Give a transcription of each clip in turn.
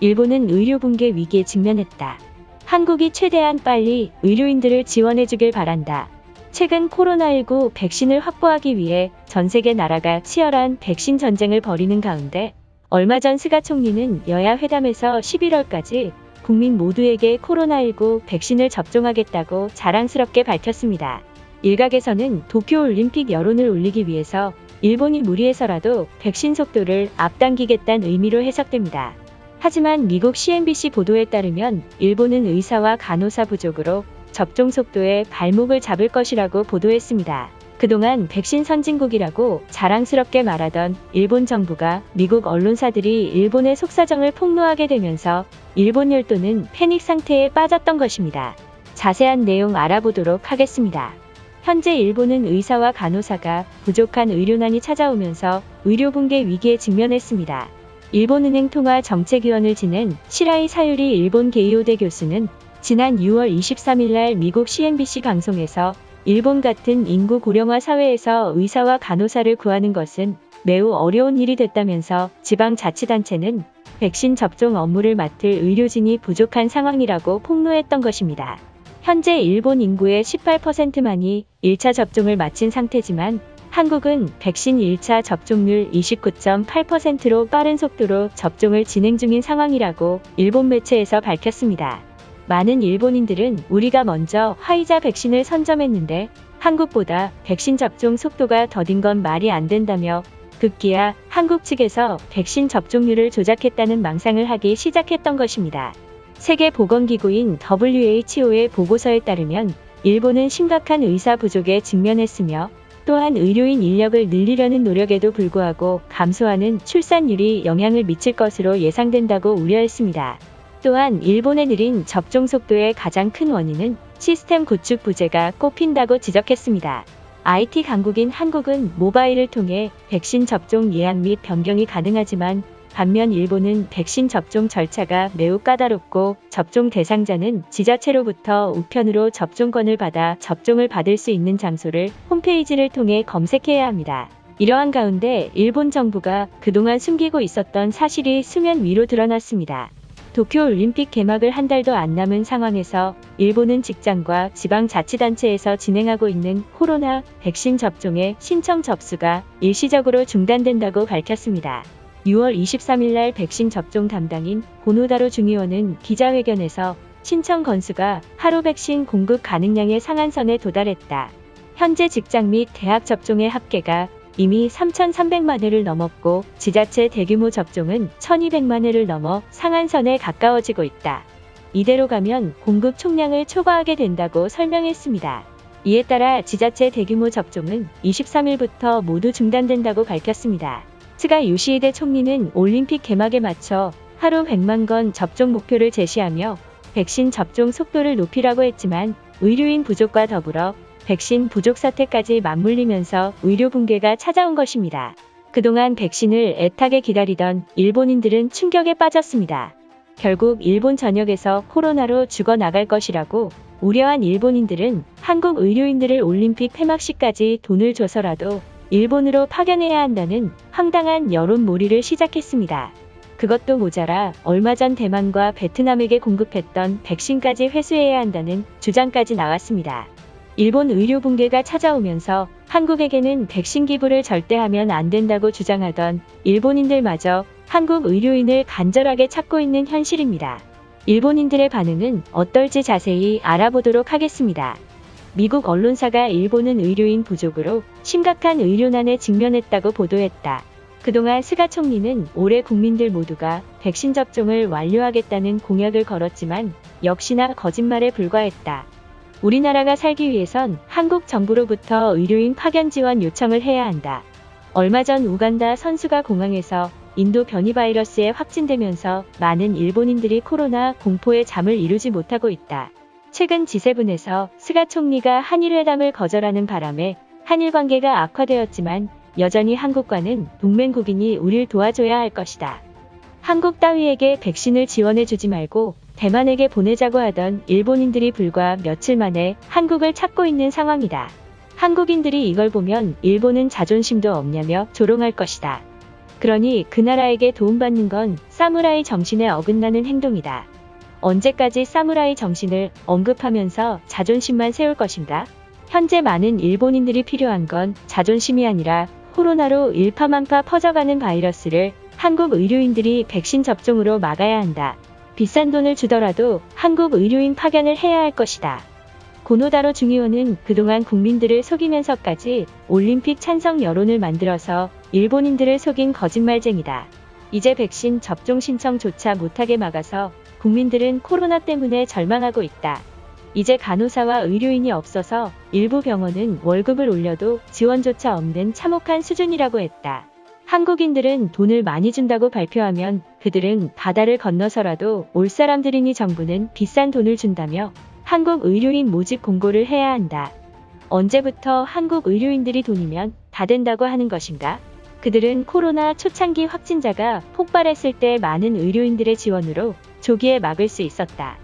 일본은 의료 붕괴 위기에 직면했다. 한국이 최대한 빨리 의료인들을 지원해주길 바란다. 최근 코로나19 백신을 확보하기 위해 전 세계 나라가 치열한 백신 전쟁을 벌이는 가운데 얼마 전 스가 총리는 여야 회담에서 11월까지 국민 모두에게 코로나19 백신을 접종하겠다고 자랑스럽게 밝혔습니다. 일각에서는 도쿄올림픽 여론을 올리기 위해서 일본이 무리해서라도 백신 속도를 앞당기겠다는 의미로 해석됩니다. 하지만 미국 CNBC 보도에 따르면 일본은 의사와 간호사 부족으로 접종 속도에 발목을 잡을 것이라고 보도했습니다. 그동안 백신 선진국이라고 자랑스럽게 말하던 일본 정부가 미국 언론사들이 일본의 속사정을 폭로하게 되면서 일본 열도는 패닉 상태에 빠졌던 것입니다. 자세한 내용 알아보도록 하겠습니다. 현재 일본은 의사와 간호사가 부족한 의료난이 찾아오면서 의료 붕괴 위기에 직면했습니다. 일본은행 통화 정책위원을 지낸 시라이 사유리 일본 게이오대 교수는 지난 6월 23일 날 미국 CNBC 방송에서 일본 같은 인구 고령화 사회에서 의사와 간호사를 구하는 것은 매우 어려운 일이 됐다면서 지방자치단체는 백신 접종 업무를 맡을 의료진이 부족한 상황이라고 폭로했던 것입니다. 현재 일본 인구의 18%만이 1차 접종을 마친 상태지만 한국은 백신 1차 접종률 29.8%로 빠른 속도로 접종을 진행 중인 상황이라고 일본 매체에서 밝혔습니다. 많은 일본인들은 우리가 먼저 화이자 백신을 선점했는데 한국보다 백신 접종 속도가 더딘 건 말이 안 된다며 급기야 한국 측에서 백신 접종률을 조작했다는 망상을 하기 시작했던 것입니다. 세계보건기구인 WHO의 보고서에 따르면 일본은 심각한 의사 부족에 직면했으며 또한 의료인 인력을 늘리려는 노력에도 불구하고 감소하는 출산율이 영향을 미칠 것으로 예상된다고 우려했습니다. 또한 일본의 느린 접종 속도의 가장 큰 원인은 시스템 구축 부재가 꼽힌다고 지적했습니다. IT 강국인 한국은 모바일을 통해 백신 접종 예약 및 변경이 가능하지만 반면 일본은 백신 접종 절차가 매우 까다롭고 접종 대상자는 지자체로부터 우편으로 접종권을 받아 접종을 받을 수 있는 장소를 홈페이지를 통해 검색해야 합니다. 이러한 가운데 일본 정부가 그동안 숨기고 있었던 사실이 수면 위로 드러났습니다. 도쿄올림픽 개막을 한 달도 안 남은 상황에서 일본은 직장과 지방자치단체에서 진행하고 있는 코로나 백신 접종의 신청 접수가 일시적으로 중단된다고 밝혔습니다. 6월 23일 날 백신 접종 담당인 고노다로 중의원은 기자회견에서 신청 건수가 하루 백신 공급 가능량의 상한선에 도달했다. 현재 직장 및 대학 접종의 합계가 이미 3,300만 회를 넘었고 지자체 대규모 접종은 1,200만 회를 넘어 상한선에 가까워지고 있다. 이대로 가면 공급 총량을 초과하게 된다고 설명했습니다. 이에 따라 지자체 대규모 접종은 23일부터 모두 중단된다고 밝혔습니다. 스가 요시히데 총리는 올림픽 개막에 맞춰 하루 100만 건 접종 목표를 제시하며 백신 접종 속도를 높이라고 했지만 의료인 부족과 더불어 백신 부족 사태까지 맞물리면서 의료 붕괴가 찾아온 것입니다. 그동안 백신을 애타게 기다리던 일본인들은 충격에 빠졌습니다. 결국 일본 전역에서 코로나로 죽어나갈 것이라고 우려한 일본인들은 한국 의료인들을 올림픽 폐막식까지 돈을 줘서라도 일본으로 파견해야 한다는 황당한 여론몰이를 시작했습니다. 그것도 모자라 얼마 전 대만과 베트남에게 공급했던 백신까지 회수해야 한다는 주장까지 나왔습니다. 일본 의료 붕괴가 찾아오면서 한국에게는 백신 기부를 절대 하면 안 된다고 주장하던 일본인들마저 한국 의료인을 간절하게 찾고 있는 현실입니다. 일본인들의 반응은 어떨지 자세히 알아보도록 하겠습니다. 미국 언론사가 일본은 의료인 부족으로 심각한 의료난에 직면했다고 보도했다. 그동안 스가 총리는 올해 국민들 모두가 백신 접종을 완료하겠다는 공약을 걸었지만 역시나 거짓말에 불과했다. 우리나라가 살기 위해선 한국 정부로부터 의료인 파견 지원 요청을 해야 한다. 얼마 전 우간다 선수가 공항에서 인도 변이 바이러스에 확진되면서 많은 일본인들이 코로나 공포에 잠을 이루지 못하고 있다. 최근 G7에서 스가 총리가 한일 회담을 거절하는 바람에 한일 관계가 악화되었지만 여전히 한국과는 동맹국이니 우릴 도와줘야 할 것이다. 한국 따위에게 백신을 지원해주지 말고 대만에게 보내자고 하던 일본인들이 불과 며칠 만에 한국을 찾고 있는 상황이다. 한국인들이 이걸 보면 일본은 자존심도 없냐며 조롱할 것이다. 그러니 그 나라에게 도움받는 건 사무라이 정신에 어긋나는 행동이다. 언제까지 사무라이 정신을 언급하면서 자존심만 세울 것인가? 현재 많은 일본인들이 필요한 건 자존심이 아니라 코로나로 일파만파 퍼져가는 바이러스를 한국 의료인들이 백신 접종으로 막아야 한다. 비싼 돈을 주더라도 한국 의료인 파견을 해야 할 것이다. 고노다로 중의원은 그동안 국민들을 속이면서까지 올림픽 찬성 여론을 만들어서 일본인들을 속인 거짓말쟁이다. 이제 백신 접종 신청조차 못하게 막아서 국민들은 코로나 때문에 절망하고 있다. 이제 간호사와 의료인이 없어서 일부 병원은 월급을 올려도 지원조차 없는 참혹한 수준이라고 했다. 한국인들은 돈을 많이 준다고 발표하면 그들은 바다를 건너서라도 올 사람들이니 정부는 비싼 돈을 준다며 한국 의료인 모집 공고를 해야 한다. 언제부터 한국 의료인들이 돈이면 다 된다고 하는 것인가? 그들은 코로나 초창기 확진자가 폭발했을 때 많은 의료인들의 지원으로 조기에 막을 수 있었다.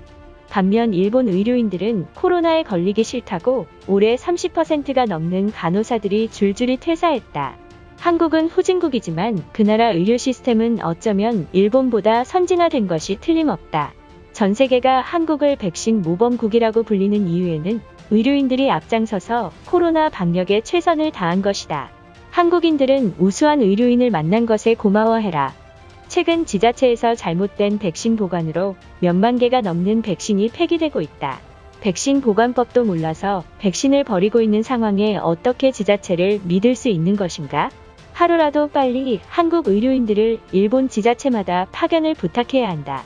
반면 일본 의료인들은 코로나에 걸리기 싫다고 올해 30%가 넘는 간호사들이 줄줄이 퇴사했다. 한국은 후진국이지만 그 나라 의료 시스템은 어쩌면 일본보다 선진화된 것이 틀림없다. 전 세계가 한국을 백신 모범국이라고 불리는 이유에는 의료인들이 앞장서서 코로나 방역에 최선을 다한 것이다. 한국인들은 우수한 의료인을 만난 것에 고마워해라. 최근 지자체에서 잘못된 백신 보관으로 몇만 개가 넘는 백신이 폐기되고 있다. 백신 보관법도 몰라서 백신을 버리고 있는 상황에 어떻게 지자체를 믿을 수 있는 것인가? 하루라도 빨리 한국 의료인들을 일본 지자체마다 파견을 부탁해야 한다.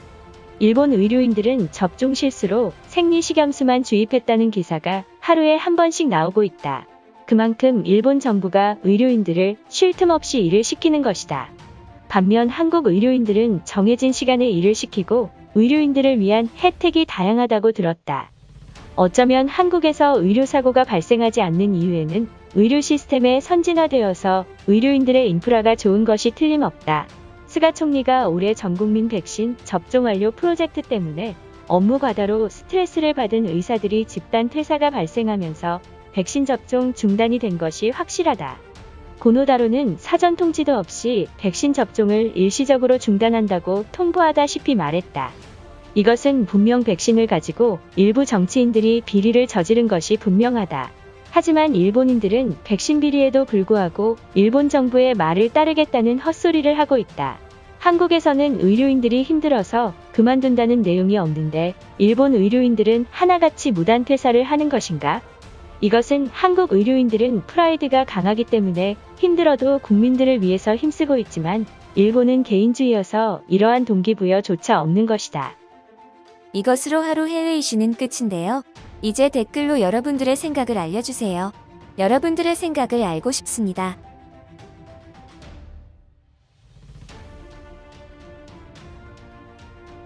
일본 의료인들은 접종 실수로 생리식염수만 주입했다는 기사가 하루에 한 번씩 나오고 있다. 그만큼 일본 정부가 의료인들을 쉴 틈 없이 일을 시키는 것이다. 반면 한국 의료인들은 정해진 시간에 일을 시키고 의료인들을 위한 혜택이 다양하다고 들었다. 어쩌면 한국에서 의료사고가 발생하지 않는 이유에는 의료 시스템에 선진화되어서 의료인들의 인프라가 좋은 것이 틀림없다. 스가 총리가 올해 전국민 백신 접종 완료 프로젝트 때문에 업무 과다로 스트레스를 받은 의사들이 집단 퇴사가 발생하면서 백신 접종 중단이 된 것이 확실하다. 고노다로는 사전 통지도 없이 백신 접종을 일시적으로 중단한다고 통보하다시피 말했다. 이것은 분명 백신을 가지고 일부 정치인들이 비리를 저지른 것이 분명하다. 하지만 일본인들은 백신 비리에도 불구하고 일본 정부의 말을 따르겠다는 헛소리를 하고 있다. 한국에서는 의료인들이 힘들어서 그만둔다는 내용이 없는데 일본 의료인들은 하나같이 무단 퇴사를 하는 것인가? 이것은 한국 의료인들은 프라이드가 강하기 때문에 힘들어도 국민들을 위해서 힘쓰고 있지만 일본은 개인주의여서 이러한 동기부여조차 없는 것이다. 이것으로 하루 해외 이슈는 끝인데요. 이제 댓글로 여러분들의 생각을 알려주세요. 여러분들의 생각을 알고 싶습니다.